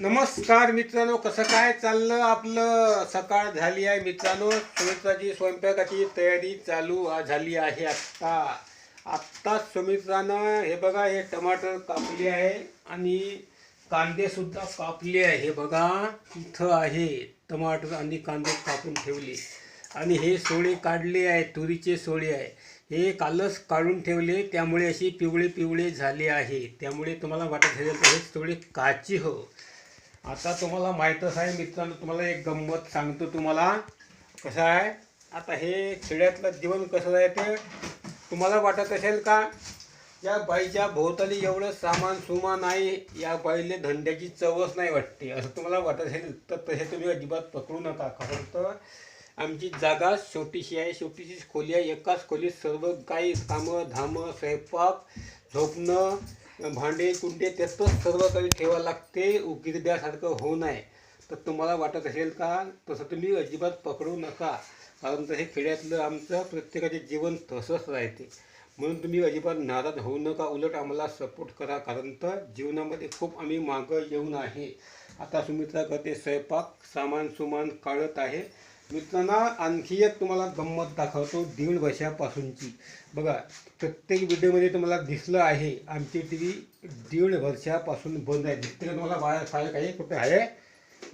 नमस्कार मित्रांनो कसं काय चाललं आपलं? सकाळ झाली आहे मित्रांनो. सुमित्राची स्वयंपाकाची तयारी चालू झाली आहे आत्ता. आत्ताच सुमित्रानं हे बघा हे टमाटर कापले आहे आणि कांदेसुद्धा कापले आहे. हे बघा इथं आहे टमाटर आणि कांदे कापून ठेवले. आणि हे सोळे काढले आहे तुरीचे सोळे आहे. हे कालच काढून ठेवले त्यामुळे अशी पिवळे पिवळे झाले आहे. त्यामुळे तुम्हाला वाटत असेल तर हे सोळे काची हो. आता तुम्हाला माहीतच आहे मित्रांनो तुम्हाला एक गंमत सांगतो तुम्हाला. कसं आहे आता हे खेड्यातलं जीवन कसं आहे ते तुम्हाला वाटत असेल का? या बाईच्या भोवताली एवढं सामान सुमान आहे या बाईले धंद्याची चवच नाही वाटते. असं तुम्हाला वाटत असेल तर तसे तुम्ही अजिबात पकडू नका. कारण तर आमची जागा छोटीशी आहे छोटीशी खोली आहे. एकाच खोलीत सर्व काही कामं धामं स्वयंपाक झोपणं भांडे कुंडे त्यातच सर्व काही ठेवावं लागते. उकिरड्यासारखं होऊ नये. तर तुम्हाला वाटत असेल का तसं तुम्ही अजिबात पकडू नका. कारण तर हे खेड्यातलं आमचं प्रत्येकाचे जीवन तसंच राहते. म्हणून तुम्ही अजिबात नाराज होऊ नका. उलट आम्हाला सपोर्ट करा. कारण तर जीवनामध्ये खूप आम्ही मागं येऊन आहे. आता सुमित्रा करते स्वयंपाक. सामान सुमान काढत आहे. मित्रांना आणखी एक तुम्हाला गंमत दाखवतो दीड वर्षापासूनची. बघा प्रत्येक व्हिडिओमध्ये तुम्हाला दिसलं आहे आमची टी व्ही दीड वर्षापासून बंद आहे. दिसते तुम्हाला? वायर फायर काही कुठे आहे?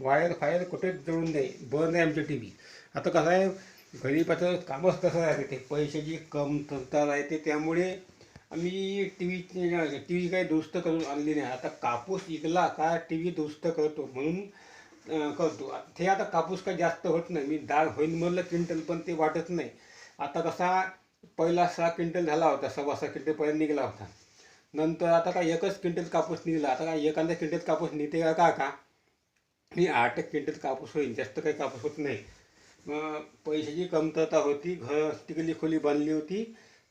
वायर फायर कुठे जळून नाही बंद आहे आमची टी व्ही आता कसं आहे गरीबाचं कामच कसं आहे ते पैशाची कमतरता राहते त्यामुळे आम्ही टी व्ही टी व्ही काही दुरुस्त करून आणली नाही. आता कापूस इकला का टी व्ही दुरुस्त करतो? म्हणून करतो. ते आता कापूस काय जास्त होत नाही. मी डाळ होईल म्हणलं क्विंटल पण ते वाटत नाही. आता कसा पहिला सहा क्विंटल झाला होता सव्वा सहा क्विंटल पहिला निघाला होता. नंतर आता काय एकच क्विंटल कापूस निघाला. आता काय एखादा क्विंटल कापूस निघते का का? मी आठ एक क्विंटल कापूस होईल जास्त काही कापूस होत नाही. मग पैशाची कमतरता होती. घर तिकडली खोली बांधली होती.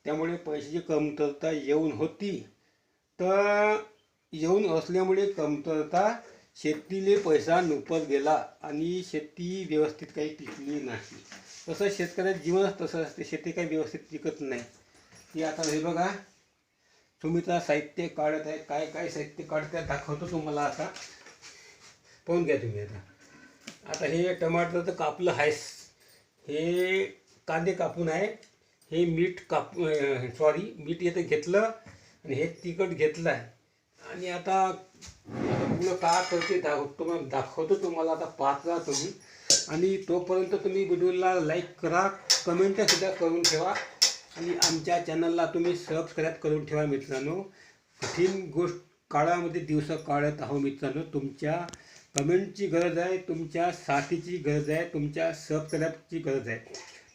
त्यामुळे पैशाची कमतरता येऊन होती. तर येऊन असल्यामुळे कमतरता शेतीले पैसा नुपत गेला आणि शेती व्यवस्थित काही टिकली नाही. तसं शेतकऱ्याचं जीवनच तसं असते. शेती काही व्यवस्थित टिकत नाही. ती आता हे बघा. सुमित्रा साहित्य काढत आहे काय काय साहित्य काढते दाखवतो तुम्हाला आता. पाहून घ्या तुम्ही आता. आता हे टमाटर तर कापलं आहेस. हे कांदे कापून आहे. हे मीठ काप सॉरी मीठ येतं घेतलं आणि हे तिखट घेतलं आहे. आणि आता मुलं का करते तुम्हाला दाखवतो तुम्हाला आता पाहत राहा तुम्ही. आणि तोपर्यंत तुम्ही व्हिडिओला लाईक करा कमेंटसुद्धा करून ठेवा. आणि आमच्या चॅनलला तुम्ही सबस्क्राईब करून ठेवा मित्रांनो. कठीण गोष्ट काळामध्ये दिवस काढत आहो मित्रांनो. तुमच्या कमेंटची गरज आहे तुमच्या साथीची गरज आहे तुमच्या सबस्क्राईबची गरज आहे.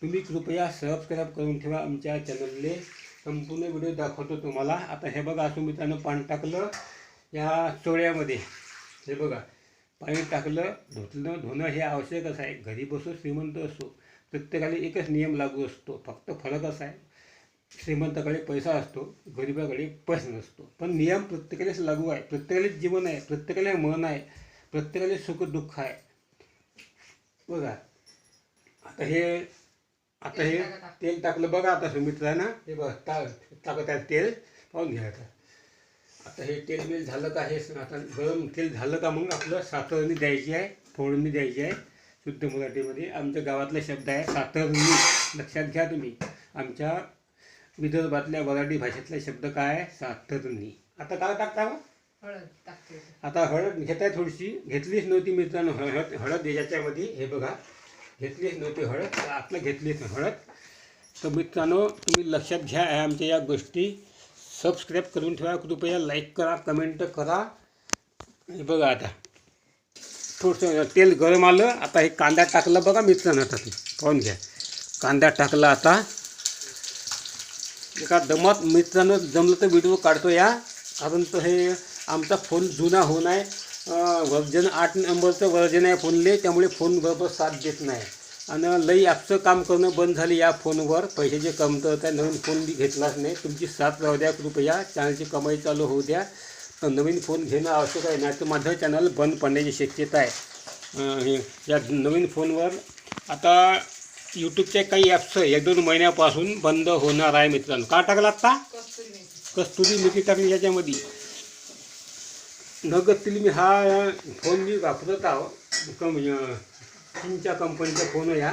तुम्ही कृपया सबस्क्राईब करून ठेवा आमच्या चॅनलने संपूर्ण व्हिडिओ दाखवतो तुम्हाला. आता हे बघा असं मित्रांनो पाणी टाकलं या चोळ्यामध्ये हे बघा पाणी टाकलं धुतलं धुणं हे आवश्यकच आहे. घरी बसो श्रीमंत असो. प्रत्येकाला एकच नियम लागू असतो. फक्त फरक असा आहे. श्रीमंताकडे पैसा असतो गरिबाकडे पैसा नसतो. पण नियम प्रत्येकालाच लागू आहे. प्रत्येकालाच जीवन आहे प्रत्येकाला मन आहे प्रत्येकाला सुख दुःख आहे. बघा आता हे आता हे तेल टाकलं बघा आता सुमित्रा ना. हे बघा टा टाकत आहे तेल. पाहून घ्या आता. आता हे तेल बिल झालं का हे आता गरम तेल झालं का मग आपलं सातरणी द्यायची आहे फोडणी द्यायची आहे शुद्ध मराठीमध्ये. आमच्या गावातला शब्द आहे सातरणी लक्षात घ्या तुम्ही. आमच्या विदर्भातल्या वराठी भाषेतला शब्द काय आहे? सातरणी आता काय टाकता मग? हळद टाकते. आता हळद घेत आहे थोडीशी. घेतलीच नव्हती मित्रांनो. हळद हळद याच्यामध्ये हे बघा. घेतलीच नव्हती हळद तर आपलं घेतलीच नाही हळद. तर मित्रांनो तुम्ही लक्षात घ्या आमच्या या गोष्टी. सबस्क्राईब करून ठेवा कृपया लाईक करा कमेंट करा. हे बघा आता थोडंसं तेल गरम आलं आता हे कांदा टाकला बघा मित्रांनो आता ते पाहून घ्या. कांदा टाकला आता. एका दमात मित्रांनो जमलं तर व्हिडिओ काढतो या. कारण तर हे आमचा फोन जुना होऊन आहे. वर्जन आठ नंबरचं वर्जन आहे फोनले त्यामुळे फोन बरोबर साथ देत नाही. आणि लई ॲपचं काम करणं बंद झाले या फोनवर. पैशाची कमतरता नवीन फोन बी घेतलाच नाही. तुमची साथ राहू द्या कृपया. चॅनलची कमाई चालू होऊ द्या. तर नवीन फोन घेणं आवश्यक आहे नाही तर माझं चॅनल बंद पडण्याची शक्यता आहे. या नवीन फोनवर. आता यूट्यूबचे काही ॲप्स एक दोन महिन्यापासून बंद होणार आहे मित्रांनो. का टाकला आत्ता कस्तुरी मेथी टाकली याच्यामध्ये. नगदतील मी हा फोन मी वापरत आहो. कम चीनच्या कंपनीचा फोन आहे हा.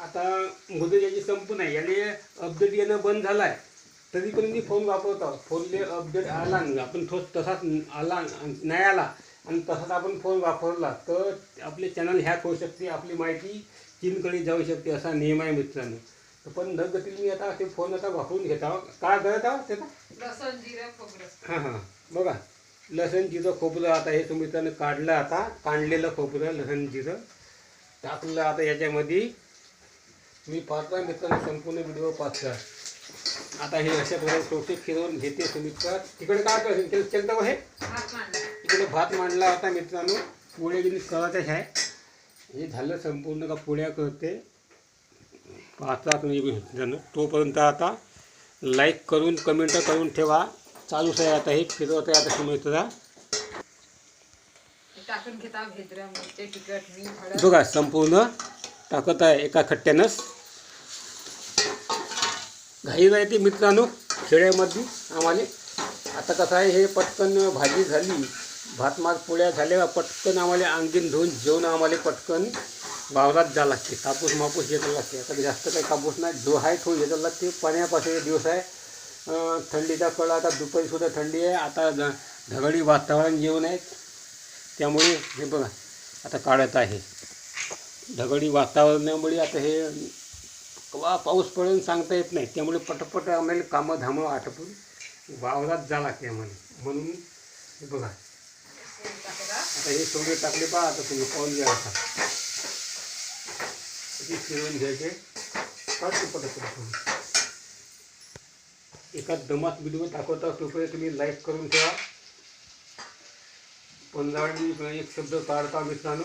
आता मुदत याची संपून आहे. याने अपडेट येणं बंद झालं आहे तरी पण मी फोन वापरत आहोत फोनले अपडेट आला आपण तो तसाच आला नाही आला. आणि तसाच आपण फोन वापरला तर आपले चॅनल हॅक होऊ शकते. आपली माहिती चीनकडे जाऊ शकते असा नियम आहे मित्रांनो. तर पण न गतीने मी आता ते फोन आता वापरून घेत आहो. काय करत आहोत त्याचा हां हां. बघा. लसणजीचं खोबरं आता हे तुम्ही त्यानं काढलं आता काढलेलं खोबरं लसणजीचं टाकलं आता याच्यामध्ये. मी पाहता मित्रांनो संपूर्ण व्हिडिओ पाहता आता हे अशा प्रकारे टोटे फिरवून घेते तुम्ही तिकडे काय कर चलतं हे तिकडे भात मांडला होता मित्रांनो. पोळ्या गेली करतच आहे. हे झालं संपूर्ण का पोळ्या करते. पाहता तुम्ही तोपर्यंत आता लाईक करून कमेंट करून ठेवा. चालूच आहे आता हे फिरवत आहे आता तुम्ही टाकून घेता भेद्र मिरचे तिखट मीठ हळद. बघा संपूर्ण टाकत आहे एका खट्ट्यानंच. घाई राहते मित्रांनो खेड्यामध्ये आम्हाला. आता कसं आहे हे पटकन भाजी झाली भातमात पोळ्या झाल्या पटकन आम्हाला अंगीन धुवून जेवण आम्हाला पटकन वावरात जा लागते. कापूस मापूस येता लागते. आता जास्त काही कापूस नाही जो आहे तो येता लागते. पाण्यापासून दिवस आहे. थंडीचा कळा आता दुपारीसुद्धा थंडी आहे. आता ध- ढगाळी वातावरण जेवण आहे. त्यामुळे हे बघा आता काढत आहे. ढगडी वातावरणामुळे आता हे वा पाऊस पडेल सांगता येत नाही. त्यामुळे पटपट आम्हाला कामं धामं आटपून वावरात जा लागते आम्हाला. म्हणून हे बघा. आता हे सोडे टाकले पहा आता तुम्ही पाऊन घ्या आता. फिरवून घ्यायचे. पटपट एका दमात व्हिडिओ दाखवता तोपर्यंत तुम्ही लाईक करून ठेवा. पंधरावडी एक शब्द काढता मित्रांनो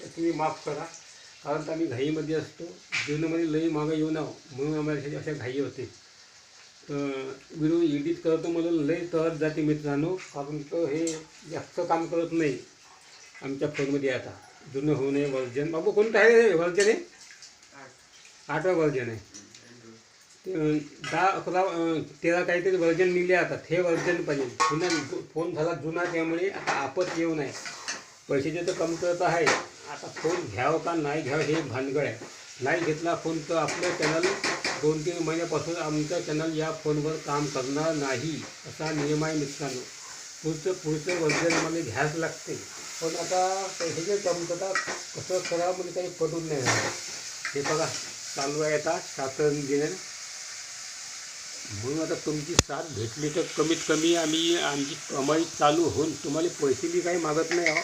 तर तुम्ही माफ करा. कारण आम्ही घाईमध्ये असतो. जीवनामध्ये लई मागं येऊ नये म्हणून आम्हाला अशा- घाई होते. तर व्हिडिओ एडिट करतो मला लई तहत जाते मित्रांनो. कारण तो हे जास्त काम करत नाही आमच्या फोनमध्ये आता. जुनं होऊ नये वर्जन. बाबू कोणतं आहे हे वर्जन आहे आठवा वर्जन आहे. दहा अकरा तेरा काहीतरी वर्जन निघले आता. हे वर्जन पाहिजे. जुना फोन झाला जुना त्यामुळे आता आपत येऊ नये. पैशाचे तर कमतरता आहे. आता फोन घ्यावं का नाही घ्यावं हे भानगड आहे. नाही घेतला फोन तर आपलं चॅनल दोन तीन महिन्यापासून आमचं चॅनल या फोनवर काम करणार नाही असा नियम आहे मित्रांनो. पुढचं पुढचं वर्जन मला घ्यायच लागते. पण आता पैशाचे कमतरता कसं करावं म्हणजे काही पडून नाही. राहिलं. हे बघा चालू आहे आता शासन दिनं म्हणून आता तुमची साथ भेटली तर कमीत कमी आम्ही आमची कमाई चालू होऊन तुम्हाला पैसे बी काही मागत नाही आहो.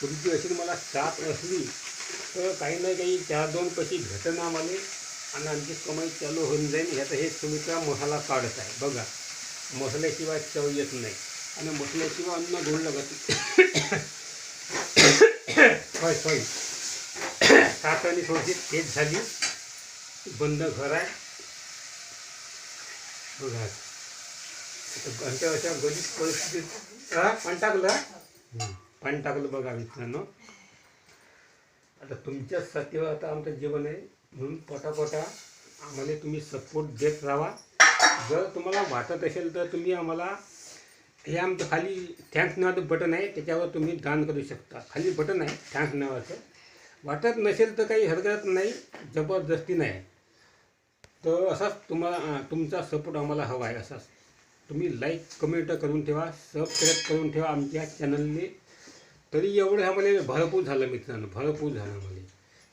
तुमची अशी मला साथ असली तर काही ना काही चार दोन पैसे भेटणं आम्हाला आणि आमची कमाई चालू होऊन जाईल. ह्याचा हे तुम्ही त्या मसाला काढत आहे. बघा मसाल्याशिवाय चव येत नाही. आणि मसाल्याशिवाय अन्न गोड लागत नाही. होय. सात आणि थोडीशी तेज झाली. बंद घर आहे. बघा. आमच्या अशा गरीब परिस्थितीत हा पाणी टाकलं? पाणी टाकलं बघा मित्रांनो. आता तुमच्या सत्तेवर आता आमचं जीवन आहे. म्हणून पटापटा आम्हाला तुम्ही सपोर्ट देत राहा. जर तुम्हाला वाटत असेल तर तुम्ही आम्हाला हे आमचं खाली थँक्स नावाचं बटन आहे. त्याच्यावर तुम्ही दान करू शकता. खाली बटन आहे थँक्स नावाचं. वाटत नसेल तर काही हरकत नाही. जबरदस्ती नाही. तर असाच तुम्हाला तुमचा सपोर्ट आम्हाला हवा आहे असाच तुम्ही लाईक कमेंट करून ठेवा सबस्क्राईब करून ठेवा आमच्या चॅनलने तरी एवढं आम्हाला भरपूर झालं मित्रांनो भरपूर झालं आम्हाला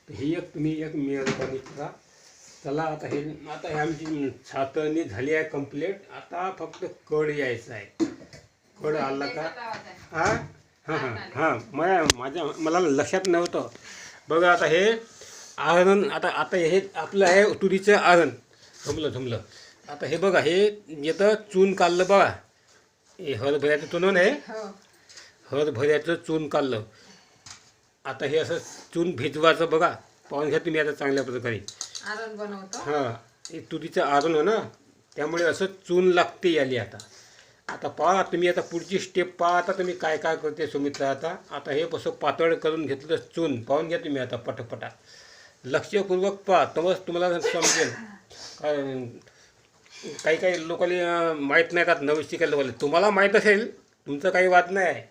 तर ही एक तुम्ही एक मेहरबानी करा. चला आता हे आता हे आमची छातणी झाली आहे कंप्लीट आता फक्त कड यायचं आहे. कड आला का? हां हां हां हां. मला माझ्या मला लक्षात नव्हतं. बघा आता हे आरण आता आता हे आपलं आहे तुरीचं आरण थमलं थमलं आता हे बघा हे येतं चून काढलं बघा. हे हरभऱ्याचं चून आहे. हो. हरभऱ्याचं चून काढलं. आता हे असं चून भिजवायचं बघा. पाहून घ्या तुम्ही आता चांगल्या प्रकारे. आरण बनवतो. हां हे तुरीचं आरण आहे ना त्यामुळे असं चून लागते याली आता. आता पहा तुम्ही आता पुढची स्टेप पहा. आता तुम्ही काय काय करते सुमित्रा आता? आता हे कसं पातळ करून घेतलं चून. पाहून घ्या तुम्ही आता पटापटा. लक्षपूर्वक पहा. तेव्हाच तुम्हाला समजेल. काही काही लोकांना माहीत नाही का नवीन लोकांना. तुम्हाला माहीत असेल तुमचं काही वाद नाही. आहे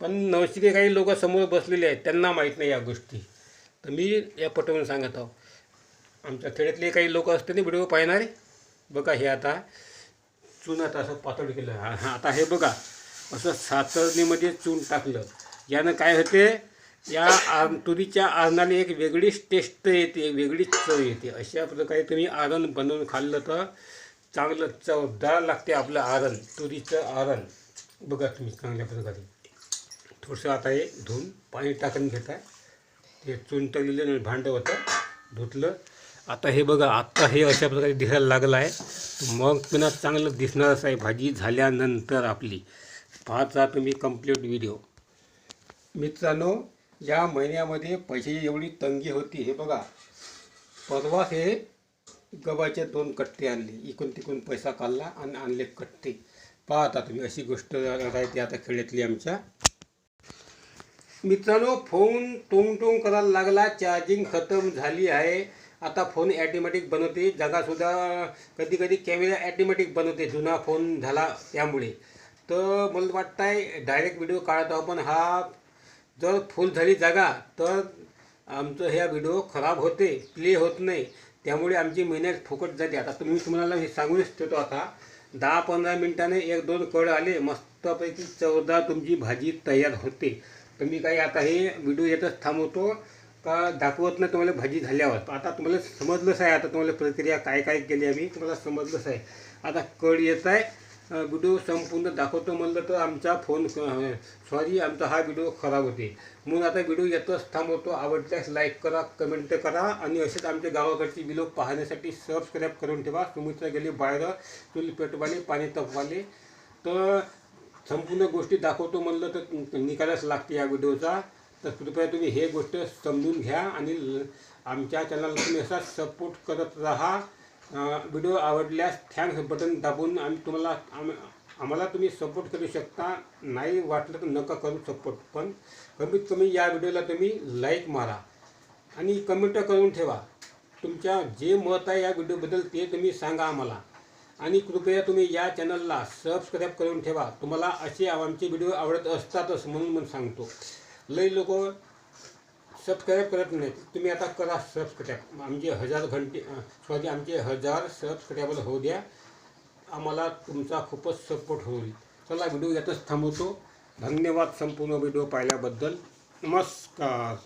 पण नवशिके काही लोक समोर बसलेले आहेत त्यांना माहीत नाही या गोष्टी. तर मी या पटवून सांगत आहो. आमच्या खेड्यातले काही लोक असते ना व्हिडिओ पाहणारे बघा हे आता चून आता असं पातळ केलं. हा, आता हे बघा असं सातरणीमध्ये चून टाकलं. यानं काय होते या आर तुरीच्या आरणाला एक वेगळीच टेस्ट येते एक वेगळीच चव येते. अशा प्रकारे तुम्ही आरण बनवून खाल्लं तर चांगलं चवदार लागते आपलं आरण तुरीचं आरण. बघा तुम्ही चांगल्या प्रकारे. थोडंसं आता हे धुवून पाणी टाकून घेत आहे ते चुंटलेलं भांडं होतं धुतलं. आता हे बघा आत्ता हे अशा प्रकारे दिसायला लागलं आहे मग पुन्हा चांगलं दिसणारच आहे भाजी झाल्यानंतर आपली. पाहता तुम्ही कंप्लीट व्हिडिओ मित्रांनो या महिन्यामध्ये पैशाची एवढी तंगी होती हे बघा. परवाच हे गव्हाचे दोन कट्टे आणले. इकून तिकून पैसा काढला आणि आणले कट्टे. पाहता तुम्ही अशी गोष्ट राहते आता खेड्यातली आमच्या. मित्रांनो फोन टोंग टोंग करायला लागला. चार्जिंग खतम झाली आहे. आता फोन ॲटोमॅटिक बनवते. जागासुद्धा कधी कधी कॅमेरा ॲटोमॅटिक बनवते. जुना फोन झाला त्यामुळे. तर मला वाटतं आहे डायरेक्ट व्हिडिओ काढत आहो पण हा जर फुल झाली जागा तर आमचं ह्या व्हिडिओ खराब होते प्ले होत नाही. त्यामुळे आमची मेहनत फुकट जाते आता तुम्ही तुम्हाला हे सांगूच ठेवतो आता दहा पंधरा मिनिटाने एक दोन कड आले मस्तपैकी चौदा तुमची भाजी तयार होते. तर मी काही आता हे व्हिडिओ येतच थांबवतो का दाखवत नाही तुम्हाला भाजी झाल्यावर. आता तुम्हाला समजलंच आहे आता तुम्हाला प्रक्रिया काय काय केली आम्ही तुम्हाला समजलंच आहे. आता कड येत आहे व्हिडिओ संपूर्ण दाखवतो म्हणलं तर आमचा फोन सॉरी आमचा हा व्हिडिओ खराब होते. म्हणून आता व्हिडिओ येतच थांबवतो. आवडल्यास लाईक करा कमेंट करा आणि असेच आमच्या गावाकडची व्हिडिओ पाहण्यासाठी सबस्क्राईब करून ठेवा. सुमित्रा गेले बाहेर चुली पेटवाले पाणी तपवाले. तर संपूर्ण गोष्टी दाखवतो म्हणलं तर निकालच लागते या व्हिडिओचा तर कृपया तुम्ही हे गोष्ट समजून घ्या आणि ल- आमच्या चॅनलला तुम्ही असा सपोर्ट करत राहा. व्हिडिओ आवडल्यास थँक्स बटन दाबून आम्ही तुम्हाला आम आम्हाला तुम्ही सपोर्ट करू शकता. नाही वाटलं तर नका करू सपोर्ट पण कमीत कमी या व्हिडिओला तुम्ही लाईक मारा. आणि कमेंट करून ठेवा. तुमच्या जे मत आहे या व्हिडिओबद्दल ते तुम्ही सांगा आम्हाला. आणि कृपया तुम्ही या चॅनलला सबस्क्राईब करून ठेवा. तुम्हाला असे आमचे व्हिडिओ आवडत असतातच म्हणून मी सांगतो. लई लोक सबस्क्राईब करत नाहीत तुम्ही आता करा सबस्क्राईब आमचे हजार घंटे सॉरी आमचे हजार सबस्क्रायबर होऊ द्या. आम्हाला तुमचा खूपच सपोर्ट होईल. चला व्हिडिओ यातच थांबवतो. धन्यवाद संपूर्ण व्हिडिओ पाहिल्याबद्दल. नमस्कार.